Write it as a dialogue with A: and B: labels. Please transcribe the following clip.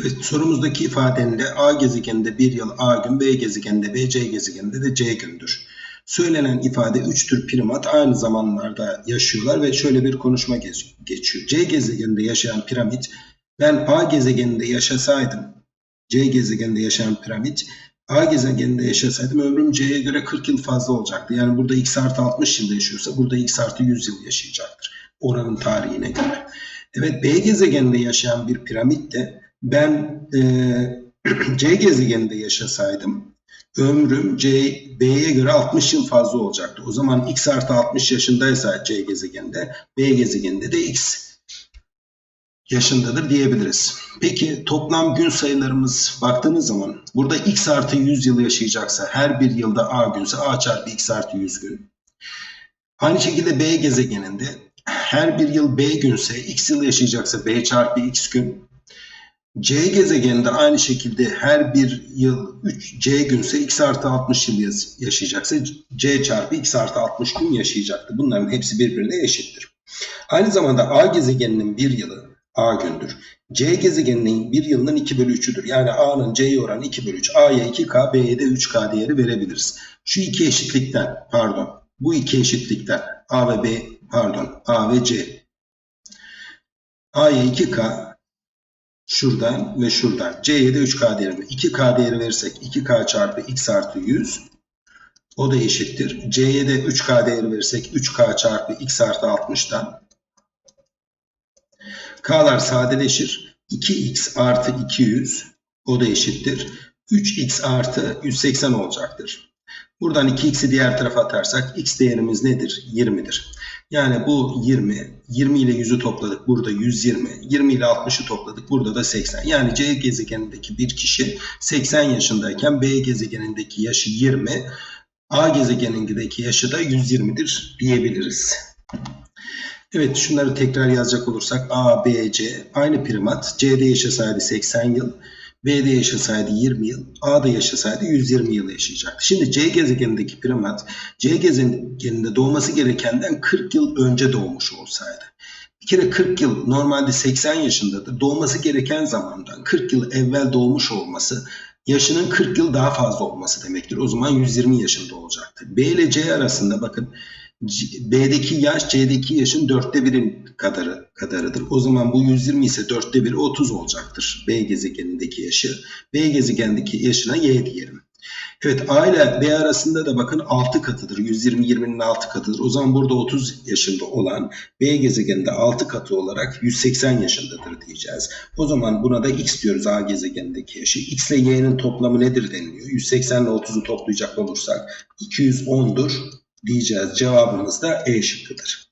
A: Evet sorumuzdaki ifadende A gezegeninde bir yıl A gün, B gezegeninde B, C gezegeninde de C gündür. Söylenen ifade 3 tür primat aynı zamanlarda yaşıyorlar ve şöyle bir konuşma geç- geçiyor. C gezegeninde yaşayan piramit ben A gezegeninde yaşasaydım C gezegeninde yaşayan piramit A gezegeninde yaşasaydım ömrüm C'ye göre 40 yıl fazla olacaktı. Yani burada x artı 60 yıl yaşıyorsa burada x artı 100 yıl yaşayacaktır. Oranın tarihine göre. Evet B gezegeninde yaşayan bir piramit de ben e, C gezegeninde yaşasaydım ömrüm C, B'ye göre 60 yıl fazla olacaktı. O zaman x artı 60 yaşındaysa C gezegeninde B gezegeninde de x yaşındadır diyebiliriz. Peki toplam gün sayılarımız baktığımız zaman burada x artı 100 yıl yaşayacaksa her bir yılda A günse A çarpı x artı 100 gün. Aynı şekilde B gezegeninde her bir yıl B günse x yıl yaşayacaksa B çarpı x gün. C gezegeninde aynı şekilde her bir yıl 3 C günse x artı 60 yıl yaşayacaksa C çarpı x artı 60 gün yaşayacaktı. Bunların hepsi birbirine eşittir. Aynı zamanda A gezegeninin bir yılı A gündür. C gezegeninin bir yılının 2 bölü 3'üdür. Yani A'nın C'ye oranı 2 bölü 3. A'ya 2K, B'ye de 3K değeri verebiliriz. Şu iki eşitlikten, pardon, bu iki eşitlikten A ve B, pardon, A ve C. A'ya 2K, şuradan ve şuradan. C'ye de 3K değeri. 2K değeri verirsek 2K çarpı x artı 100 o da eşittir. C'ye de 3K değeri verirsek 3K çarpı x artı 60'tan K'lar sadeleşir. 2x artı 200 o da eşittir. 3x artı 180 olacaktır. Buradan 2x'i diğer tarafa atarsak x değerimiz nedir? 20'dir. Yani bu 20. 20 ile 100'ü topladık. Burada 120. 20 ile 60'ı topladık. Burada da 80. Yani C gezegenindeki bir kişi 80 yaşındayken B gezegenindeki yaşı 20. A gezegenindeki yaşı da 120'dir diyebiliriz. Evet şunları tekrar yazacak olursak A, B, C aynı primat. C'de yaşasaydı 80 yıl. B'de yaşasaydı 20 yıl. A'da yaşasaydı 120 yıl yaşayacaktı. Şimdi C gezegenindeki primat C gezegeninde doğması gerekenden 40 yıl önce doğmuş olsaydı. Bir kere 40 yıl normalde 80 yaşındadır. Doğması gereken zamandan 40 yıl evvel doğmuş olması yaşının 40 yıl daha fazla olması demektir. O zaman 120 yaşında olacaktı. B ile C arasında bakın B'deki yaş C'deki yaşın dörtte birin kadarı, kadarıdır. O zaman bu 120 ise dörtte biri 30 olacaktır. B gezegenindeki yaşı. B gezegenindeki yaşına Y diyelim. Evet A ile B arasında da bakın 6 katıdır. 120 20'nin 6 katıdır. O zaman burada 30 yaşında olan B gezegeninde 6 katı olarak 180 yaşındadır diyeceğiz. O zaman buna da X diyoruz A gezegenindeki yaşı. X ile Y'nin toplamı nedir deniliyor. 180 ile 30'u toplayacak olursak 210'dur diyeceğiz. Cevabımız da E şıkkıdır.